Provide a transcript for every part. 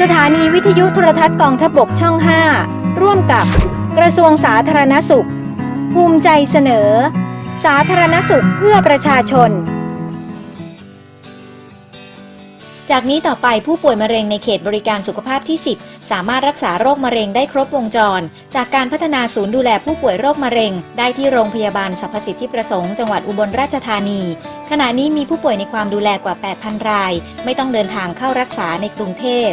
สถานีวิทยุโทรทัศน์กองทพบกช่อง 5 ร่วมกับกระทรวงสาธารณสุข ภูมิใจเสนอ สาธารณสุขเพื่อประชาชน จากนี้ต่อไปผู้ป่วยมะเร็งในเขตบริการสุขภาพที่ 10 สามารถรักษาโรคมะเร็งได้ครบวงจร จากการพัฒนาศูนย์ดูแลผู้ป่วยโรคมะเร็ง ได้ที่โรงพยาบาลสรรพสิทธิประสงค์จังหวัดอุบลราชธานีขณะนี้มีผู้ป่วยในความดูแลกว่า 8,000 ราย ไม่ต้องเดินทางเข้ารักษาในกรุงเทพ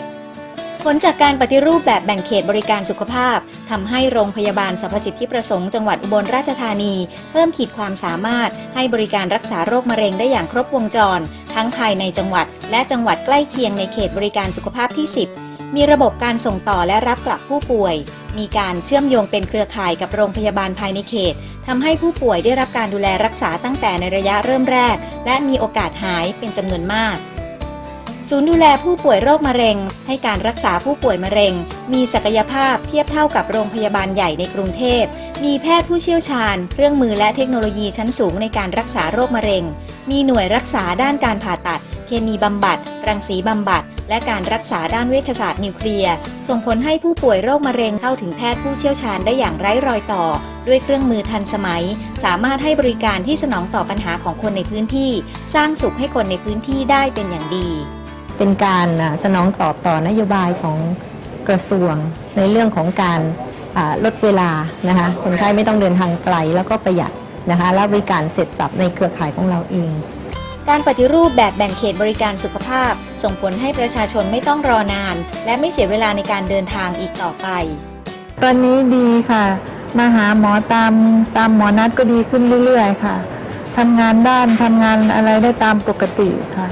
ผลจากการปฏิรูปแบบแบ่งเขตบริการสุขภาพทำให้โรงพยาบาลสรรพสิทธิประสงค์จังหวัดอุบลราชธานี เพิ่มขีดความสามารถ ให้บริการรักษาโรคมะเร็งได้อย่างครบวงจร ทั้งภายในจังหวัด และจังหวัดใกล้เคียงในเขตบริการสุขภาพที่ 10 มีระบบการส่งต่อและรับกลับผู้ป่วย มีการเชื่อมโยงเป็นเครือข่ายกับโรงพยาบาลภายในเขตทำให้ผู้ป่วยได้รับการดูแลรักษาตั้งแต่ในระยะเริ่มแรก และมีโอกาสหายเป็นจำนวนมาก ศูนย์ดูแลผู้ป่วยโรคมะเร็ง ให้การรักษาผู้ป่วยมะเร็ง มีศักยภาพเทียบเท่ากับโรงพยาบาลใหญ่ในกรุงเทพ มีแพทย์ผู้เชี่ยวชาญ เครื่องมือและเทคโนโลยีชั้นสูงในการรักษาโรคมะเร็ง มีหน่วยรักษาด้านการผ่าตัด เคมีบำบัด รังสีบำบัด และการรักษาด้านเวชศาสตร์นิวเคลียร์ ส่งผลให้ผู้ป่วยโรคมะเร็งเข้าถึงแพทย์ผู้เชี่ยวชาญได้อย่างไร้รอยต่อ ด้วยเครื่องมือทันสมัย สามารถให้บริการที่สนองต่อปัญหาของคนในพื้นที่ สร้างสุขให้คนในพื้นที่ได้เป็นอย่างดี เป็นการอ่าสนองตอบต่อนโยบายของกระทรวงในเรื่องของการอ่าลดเวลานะคะคนไข้ไม่ต้องเดินทางไกลแล้วก็ประหยัดนะคะและบริการเสร็จสับในเครือข่ายของเราเอง การปฏิรูปแบบแบ่งเขตบริการสุขภาพ ส่งผลให้ประชาชนไม่ต้องรอนาน และไม่เสียเวลาในการเดินทางอีกต่อไป ตอนนี้ดีค่ะ มาหาหมอตามตามหมอนัดก็ดีขึ้นเรื่อยๆ ค่ะทำงานด้านทำงานอะไรได้ตามปกติค่ะ